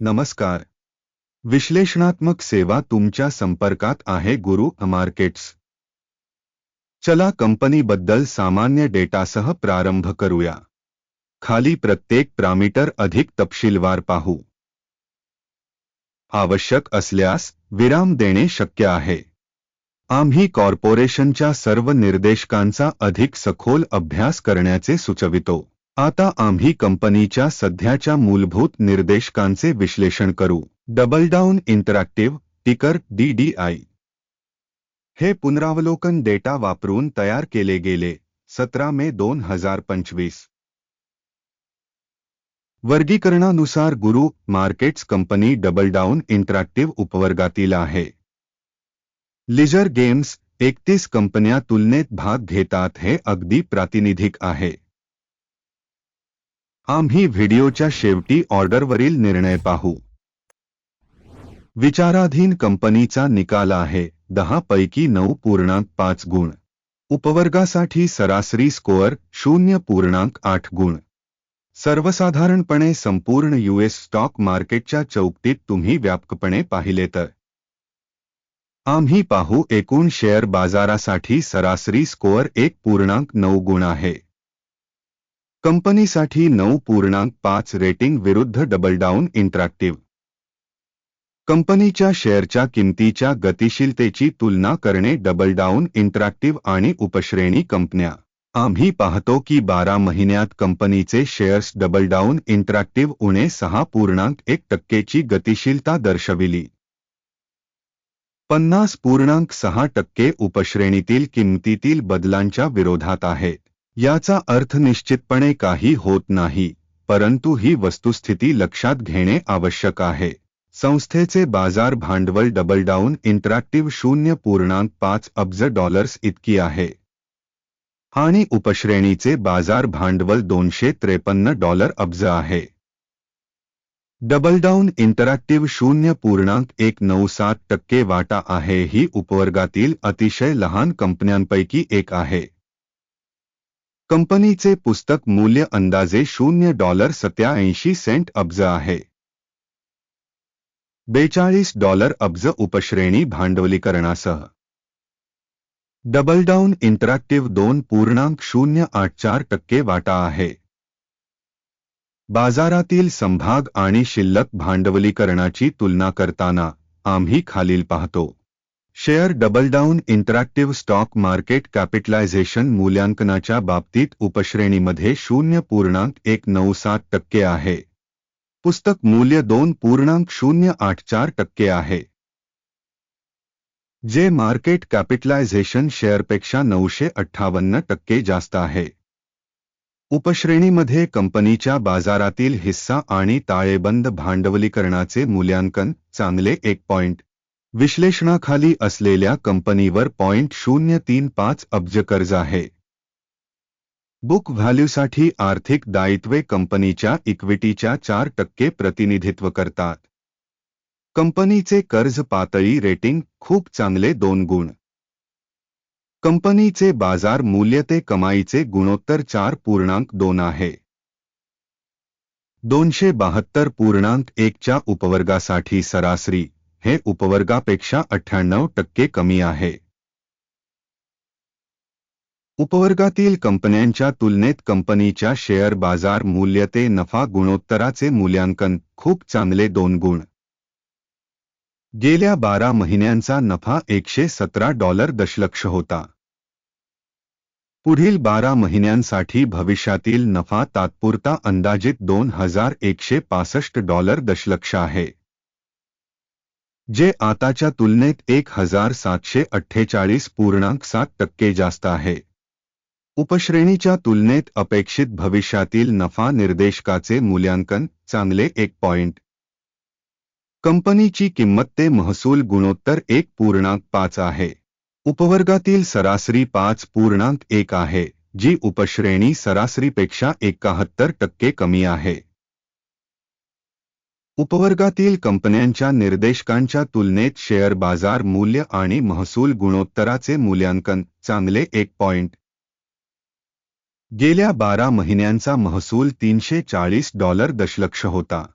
नमस्कार. विश्लेषणात्मक सेवा तुमच्या संपर्कात आहे गुरु मार्केट्स चला कंपनीबद्दल सामान्य डेटासह प्रारंभ करूया. खाली प्रत्येक प्रामीटर अधिक तपशीलवार पाहू. आवश्यक असल्यास विराम देणे शक्य आहे. आम्ही कॉर्पोरेशनच्या सर्व निर्देशकांचा अधिक सखोल अभ्यास करण्याचे सुचवितो. आता आम्ही कंपनीच्या सध्याच्या मूलभूत निर्देशकांचे विश्लेषण करू. डबल डाऊन इंटरॅक्टिव्ह टिकर डीडीआय हे पुनरावलोकन डेटा वापरून तयार केले गेले सतरा मे दोन हजार पंचवीस. वर्गीकरणानुसार गुरु markets company double down interactive उपवर्गातील आहे. लिजर गेम्स एकतीस कंपन्या तुलनेत भाग घेतात हे अगदी प्रातिनिधिक आहे. आम्ही व्हिडिओच्या शेवटी ऑर्डरवरील निर्णय पाहू. विचाराधीन कंपनीचा निकाल आहे दहा पैकी नऊ पूर्णांक पाच गुण. उपवर्गासाठी सरासरी स्कोअर शून्य पूर्णांक आठ गुण. सर्वसाधारणपणे संपूर्ण यूएस स्टॉक मार्केटच्या चौकटीत तुम्ही व्यापकपणे पाहिले तर. आम्ही पाहू एकूण शेअर बाजारासाठी सरासरी स्कोअर एक पूर्णांक नऊ गुण आहे. कंपनीसाठी नऊ पूर्णांक पाच रेटिंग विरुद्ध डबल डाऊन इंटरॅक्टिव्ह. कंपनीच्या शेअरच्या किमतीच्या गतिशीलतेची तुलना करणे डबल डाऊन इंटरॅक्टिव्ह आणि उपश्रेणी कंपन्या. आम्ही पाहतो की बारा महिन्यात कंपनीचे शेअर्स डबल डाऊन इंटरॅक्टिव्ह उणे सहा पूर्णांक एक टक्केची गतिशीलता दर्शविली. पन्नास पूर्णांक सहा टक्के उपश्रेणीतील किंमतीतील बदलांच्या विरोधात आहेत याचा अर्थ निश्चितपणे काही होत नाही परंतु ही वस्तुस्थिती लक्षात घेणे आवश्यक आहे. संस्थेचे बाजार भांडवल डबल डाऊन इंटरॅक्टिव्ह शून्य पूर्णांक पाच अब्ज डॉलर्स इतकी आहे. आणि उपश्रेणीचे बाजार भांडवल दोनशे त्रेपन्न डॉलर अब्ज आहे. डबल डाऊन इंटरॅक्टिव्ह शून्य पूर्णांक एक नऊ सात टक्के वाटा आहे ही उपवर्गातील अतिशय लहान कंपन्यांपैकी एक आहे. कंपनीचे पुस्तक मूल्य अंदाजे शून्य डॉलर सत्याऐंशी सेंट अब्ज आहे. बेचाळीस डॉलर अब्ज उपश्रेणी भांडवलीकरणासह. डबल डाऊन इंटरॅक्टिव्ह दोन पूर्णांक शून्य आठ चार टक्के वाटा आहे. बाजारातील संभाग आणि शिल्लक भांडवलीकरणाची तुलना करताना आम्ही खालील पाहतो. Share double down interactive stock market capitalization मूल्यांकनाच्या बाबतीत उपश्रेणीमध्ये शून्य पूर्णांक एक नऊ सात टक्के आहे. पुस्तक मूल्य दोन पूर्णांक शून्य आठ चार टक्के आहे. जे मार्केट कॅपिटलायझेशन शेअरपेक्षा नऊशे अठ्ठावन्न टक्के जास्त आहे. उपश्रेणीमध्ये कंपनीच्या बाजारातील हिस्सा आणि ताळेबंद भांडवलीकरणाचे मूल्यांकन चांगले एक पॉइंट. विश्लेषणाखाली असलेल्या कंपनीवर पॉइंट शून्य तीन पाच अब्ज कर्ज आहे. बुक व्हॅल्यूसाठी आर्थिक दायित्वे कंपनीच्या इक्विटीच्या चार टक्के प्रतिनिधित्व करतात. कंपनीचे कर्ज पातळी रेटिंग खूप चांगले दोन गुण. कंपनीचे बाजार मूल्य ते कमाईचे गुणोत्तर चार पूर्णांक दोन आहे. दोनशे बहात्तर पूर्णांक एकच्या उपवर्गासाठी सरासरी हे उपवर्गापेक्षा अठ्ठ्याण्णव टक्के कमी आहे. उपवर्गातील कंपन्यांच्या तुलनेत कंपनीच्या शेअर बाज़ार मूल्य ते नफा गुणोत्तराचे मूल्यांकन खूप चांगले दोन गुण. गेल्या बारा महिन्यांचा नफा एकशे सतरा डॉलर दशलक्ष होता. पुढील बारा महिन्यांसाठी भविष्यातील नफा तात्पुरता अंदाजित दोन हज़ार एकशे पासष्ट डॉलर दशलक्ष आहे. जे आताच्या तुलनेत एक हजार सातशे अठ्ठेचाळीस पूर्णांक सात टक्के जास्त आहे. उपश्रेणीच्या तुलनेत अपेक्षित भविष्यातील नफा निर्देशकाचे मूल्यांकन चांगले एक पॉइंट कंपनीची किंमत ते महसूल गुणोत्तर एक पूर्णांक पाच आहे. उपवर्गातील सरासरी पाच पूर्णांक एक आहे जी उपश्रेणी सरासरीपेक्षा एकाहत्तर टक्के कमी आहे. उपवर्गातील कंपन्यांच्या निर्देशकांच्या तुलनेत शेअर बाजार मूल्य आणि महसूल गुणोत्तराचे मूल्यांकन चांगले एक पॉइंट गेल्या बारा महिन्यांचा महसूल तीनशे चाळीस डॉलर दशलक्ष होता.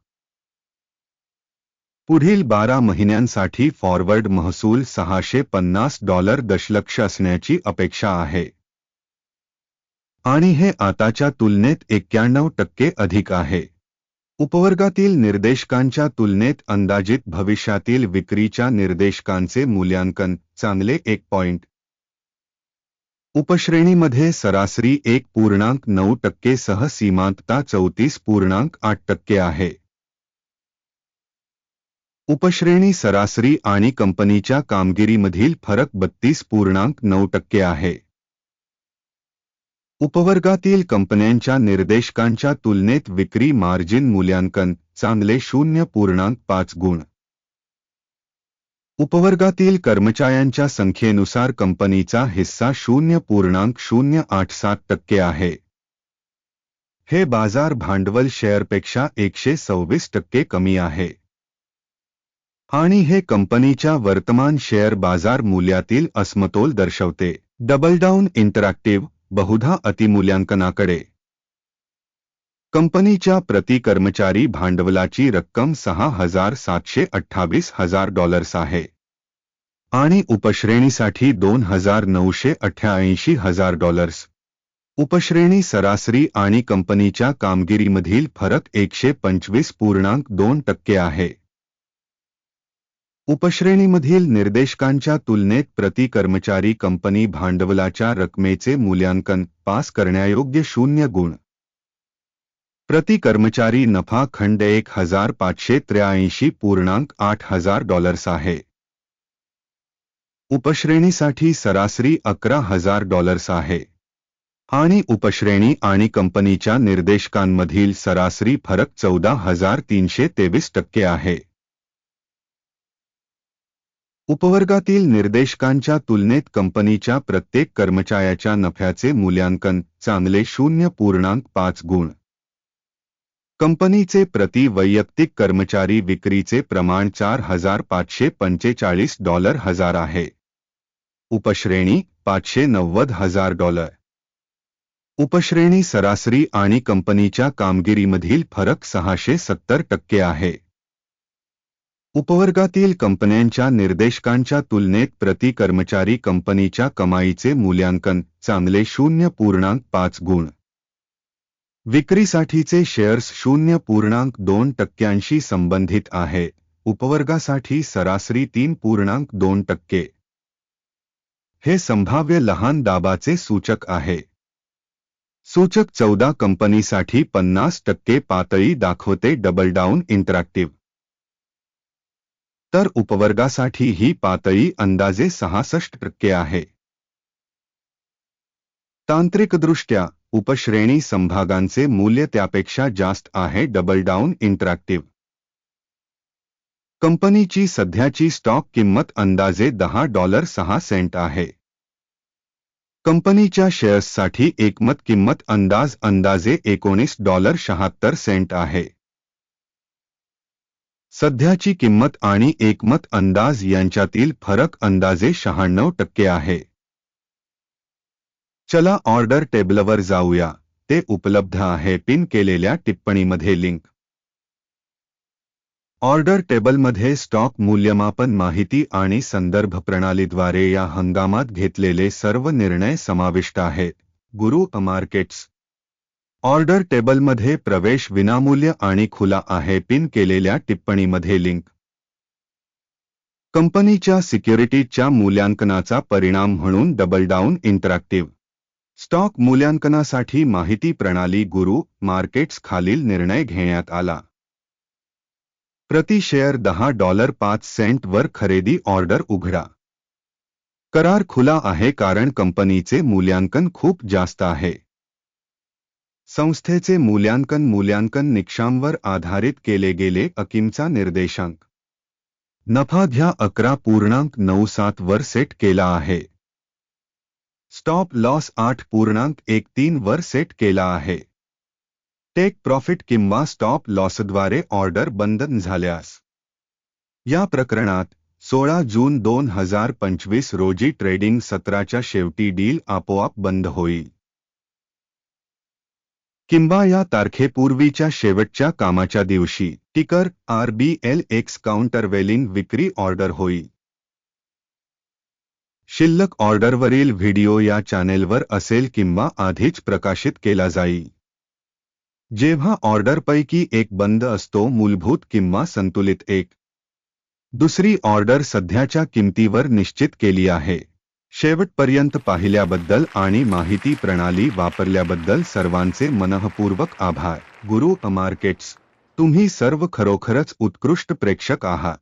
पुढील बारा महिन्यांसाठी फॉरवर्ड महसूल सहाशे पन्नास डॉलर दशलक्ष असण्याची अपेक्षा आहे. आणि हे आताच्या तुलनेत एक्क्याण्णव टक्के अधिक आहे. उपवर्गातील निर्देशकांच्या तुलनेत अंदाजित भविष्यातील विक्रीच्या निर्देशकांचे मूल्यांकन चांगले एक पॉइंट उपश्रेणीमध्ये सरासरी एक पूर्णांक नऊ टक्के सह सीमांतता चौतीस पूर्णांक आठ टक्के आहे. उपश्रेणी सरासरी आणि कंपनीच्या कामगिरीमधील फरक बत्तीस पूर्णांक नऊ टक्के आहे. उपवर्गातील कंपन्यांच्या निर्देशकांच्या तुलनेत विक्री मार्जिन मूल्यांकन चांगले शून्य पूर्णांक पाच गुण. उपवर्गातील कर्मचाऱ्यांच्या संख्येनुसार कंपनीचा हिस्सा शून्य पूर्णांक शून्य आठ सात टक्के आहे. हे बाजार भांडवल शेअरपेक्षा एकशे सव्वीस टक्के कमी आहे. आणि हे कंपनीच्या वर्तमान शेअर बाजार मूल्यातील असमतोल दर्शवते. डबल डाऊन इंटरॅक्टिव्ह बहुधा अतिमूल्यांकनाकडे. कंपनीच्या प्रति कर्मचारी भांडवलाची रक्कम सहा हजार सातशे अठ्ठावीस हजार डॉलर्स आहे. आणि उपश्रेणीसाठी दोन हजार नऊशे अठ्ठ्याऐंशी हजार डॉलर्स. उपश्रेणी सरासरी आणि कंपनीच्या कामगिरीमधील फरक एकशे पंचवीस पूर्णांक दोन टक्के आहे. उपश्रेणीमधील निर्देशकांच्या तुलनेत प्रति कर्मचारी कंपनी भांडवलाच्या रकमेचे मूल्यांकन पास करण्यायोग्य शून्य गुण. प्रति कर्मचारी नफा खंड एक हजार पाचशे त्र्याऐंशी पूर्णांक आठ हजार डॉलर्स आहे. उपश्रेणीसाठी सरासरी अकरा हजार डॉलर्स आहे. आणि उपश्रेणी आणि कंपनीच्या निर्देशकांमधील सरासरी फरक चौदा हजार तीनशे तेवीस टक्के आहे. उपवर्गातील निर्देशकांच्या तुलनेत कंपनीच्या प्रत्येक कर्मचाऱ्याच्या नफ्याचे मूल्यांकन चांगले शून्य पूर्णांक पाच गुण. कंपनीचे प्रति वैयक्तिक कर्मचारी विक्रीचे प्रमाण चार हजार पाचशे पंचेचाळीस डॉलर हजार आहे. उपश्रेणी पाचशे नव्वद हजार डॉलर. उपश्रेणी सरासरी आणि कंपनीच्या कामगिरीमधील फरक सहाशे सत्तर टक्के आहे. उपवर्गातील कंपन्यांच्या निर्देशकांच्या तुलनेत प्रति कर्मचारी कंपनीच्या कमाईचे मूल्यांकन चांगले शून्य पूर्णांक पाच गुण. विक्रीसाठीचे शेअर्स शून्य पूर्णांक दोन टक्क्यांशी संबंधित आहे. उपवर्गासाठी सरासरी तीन पूर्णांक दोन टक्के. हे संभाव्य लहान दाबाचे सूचक आहे. सूचक चौदा कंपनीसाठी पन्नास टक्के पातळी दाखवते डबल डाऊन इंटरॅक्टिव्ह. तर उपवर्गासाठी ही पातळी अंदाजे सहासष्ट टक्के आहे. तांत्रिकदृष्ट्या, उपश्रेणी संभागांचे मूल्य त्यापेक्षा जास्त आहे डबल डाऊन इंटरॅक्टिव्ह. कंपनीची सध्याची स्टॉक किंमत अंदाजे दहा डॉलर सहा सेंट आहे. कंपनीच्या शेअर्ससाठी एकमत किंमत अंदाज अंदाजे एकोणीस डॉलर शहात्तर सेंट आहे. सध्याची किंमत आणि एकमत अंदाज यांच्यातील फरक अंदाजे शहाण्णव टक्के आहे. चला ऑर्डर टेबलवर जाऊया. ते उपलब्ध आहे पिन केलेल्या टिप्पणीमध्ये लिंक. ऑर्डर टेबलमध्ये स्टॉक मूल्यमापन माहिती आणि संदर्भ प्रणालीद्वारे या हंगामात घेतलेले सर्व निर्णय समाविष्ट आहेत. गुरु मार्केट्स ऑर्डर टेबलमध्ये प्रवेश विनामूल्य आणि खुला आहे. पिन केलेल्या टिप्पणीमध्ये लिंक. कंपनीच्या सिक्युरिटीजच्या मूल्यांकनाचा परिणाम म्हणून डबल डाऊन इंटरॅक्टिव्ह. स्टॉक मूल्यांकनासाठी माहिती प्रणाली गुरु मार्केट्स खालील निर्णय घेण्यात आला. प्रति शेअर दहा डॉलर पाच सेंट वर खरेदी ऑर्डर उघडा. करार खुला आहे कारण कंपनीचे मूल्यांकन खूप जास्त आहे. संस्थेचे मूल्यांकन मूल्यांकन निकषांवर आधारित केले गेले अकिमचा निर्देशांक. नफा घ्या अकरा पूर्णांक नऊ सात वर सेट केला आहे. स्टॉप लॉस आठ पूर्णांक एक तीन वर सेट केला आहे. टेक प्रॉफिट किंवा स्टॉप लॉसद्वारे ऑर्डर बंद झाल्यास. या प्रकरणात सोळा जून दोन हजार पंचवीस रोजी ट्रेडिंग सत्राच्या शेवटी डील आपोआप बंद होईल. किंवा या तारखेपूर्वीच्या शेवटच्या कामाच्या दिवशी ticker, R B L X countervailing विक्री ऑर्डर होईल शिल्लक ऑर्डरवरील व्हिडिओ या चॅनेलवर असेल किंवा आधीच प्रकाशित केला जाईल जेव्हा ऑर्डरपैकी एक बंद असतो, मूलभूत किंवा संतुलित एक. दुसरी ऑर्डर सध्याच्या किंमतीवर निश्चित केली आहे. शेवटपर्यंत पाहिल्याबद्दल आणि माहिती प्रणाली वापरल्याबद्दल सर्वांचे मनःपूर्वक आभार. गुरु मार्केट्स तुम्ही सर्व खरोखरच उत्कृष्ट प्रेक्षक आहात.